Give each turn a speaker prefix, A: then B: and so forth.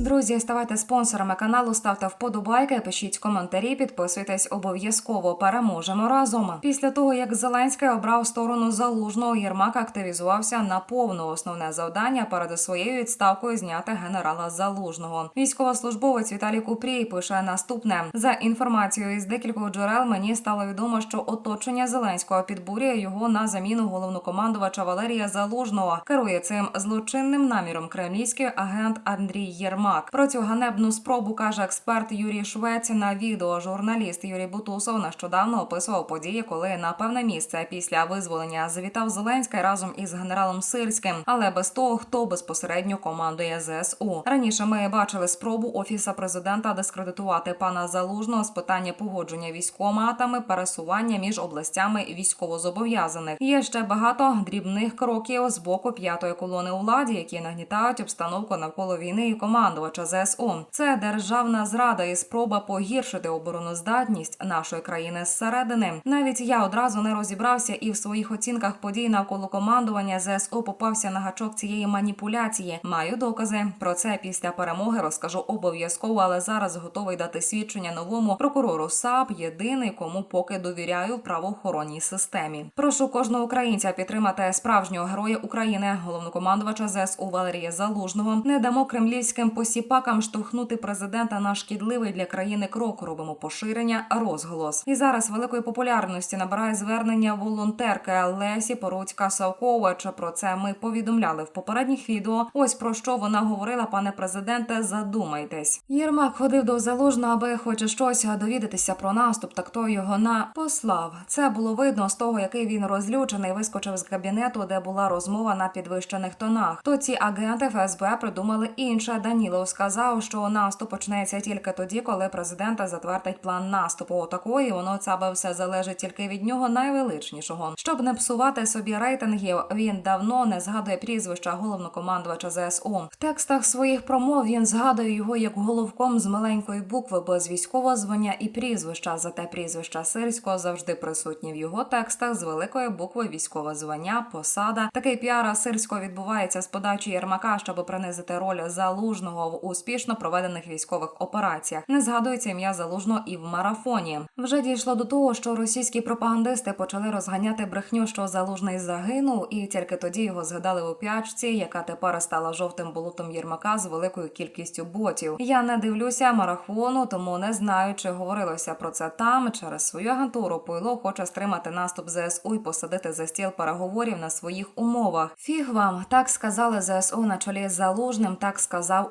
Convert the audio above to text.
A: Друзі, ставайте спонсорами каналу, ставте вподобайки, пишіть коментарі, підписуйтесь обов'язково. Переможемо разом. Після того, як Зеленський обрав сторону залужного, Єрмак активізувався на повну основне завдання перед своєю відставкою зняти генерала залужного. Військовослужбовець Віталій Купрій пише наступне: за інформацією із декількох джерел, мені стало відомо, що оточення Зеленського підбурює його на заміну головнокомандувача Валерія Залужного. Керує цим злочинним наміром кремлівський агент Андрій Єрмак. Про цю ганебну спробу каже експерт Юрій Швець на відео. Журналіст Юрій Бутусов нещодавно описував події, коли на певне місце після визволення завітав Зеленський разом із генералом Сирським, але без того, хто безпосередньо командує ЗСУ. Раніше ми бачили спробу офіса президента дискредитувати пана Залужного з питання погодження військоматами, пересування між областями військовозобов'язаних. Є ще багато дрібних кроків з боку п'ятої колони у владі, які нагнітають обстановку навколо війни і командувача ЗСУ. Це державна зрада і спроба погіршити обороноздатність нашої країни зсередини. Навіть я одразу не розібрався і в своїх оцінках подій навколо командування ЗСУ попався на гачок цієї маніпуляції. Маю докази про це після перемоги. Розкажу обов'язково, але зараз готовий дати свідчення новому прокурору САП. Єдиний, кому поки довіряю в правоохоронній системі. Прошу кожного українця підтримати справжнього героя України, головнокомандувача ЗСУ Валерія Залужного. Не дамо кремлівським посіпакам штовхнути президента на шкідливий для країни крок. Робимо поширення, розголос. І зараз великої популярності набирає звернення волонтерки Лесі Поруцька Савкович. Про це ми повідомляли в попередніх відео. Ось про що вона говорила, пане президенте. Задумайтесь. Єрмак ходив до залужного, аби хоч щось довідатися про наступ. Так той його на послав. Це було видно з того, який він розлючений, вискочив з кабінету, де була розмова на підвищених тонах. То ці агенти ФСБ придумали інше. Данілов сказав, що наступ почнеться тільки тоді, коли президента затвердить план наступу. Отакої воно це аби все залежить тільки від нього найвеличнішого. Щоб не псувати собі рейтингів, він давно не згадує прізвища головнокомандувача ЗСУ. В текстах своїх промов він згадує його як головком з маленької букви без військового звання і прізвища. Зате прізвища Сирського завжди присутні в його текстах з великої букви військове звання, посада. Такий піар Сирського відбувається з подачі Єрмака, щоб принизити роль залужного в успішно проведених військових операціях. Не згадується ім'я залужного і в марафоні. Вже дійшло до того, що російські пропагандисти почали розганяти брехню, що залужний загинув, і тільки тоді його згадали у п'ячці, яка тепер стала жовтим болотом Єрмака з великою кількістю ботів. Я не дивлюся марафону, тому не знаю, чи говорилося про це там. Через свою агентуру Пойло хоче стримати наступ ЗСУ і посадити за стіл переговорів на своїх умовах. Фіг вам так сказали ЗСУ на чолі з залужним. Так сказав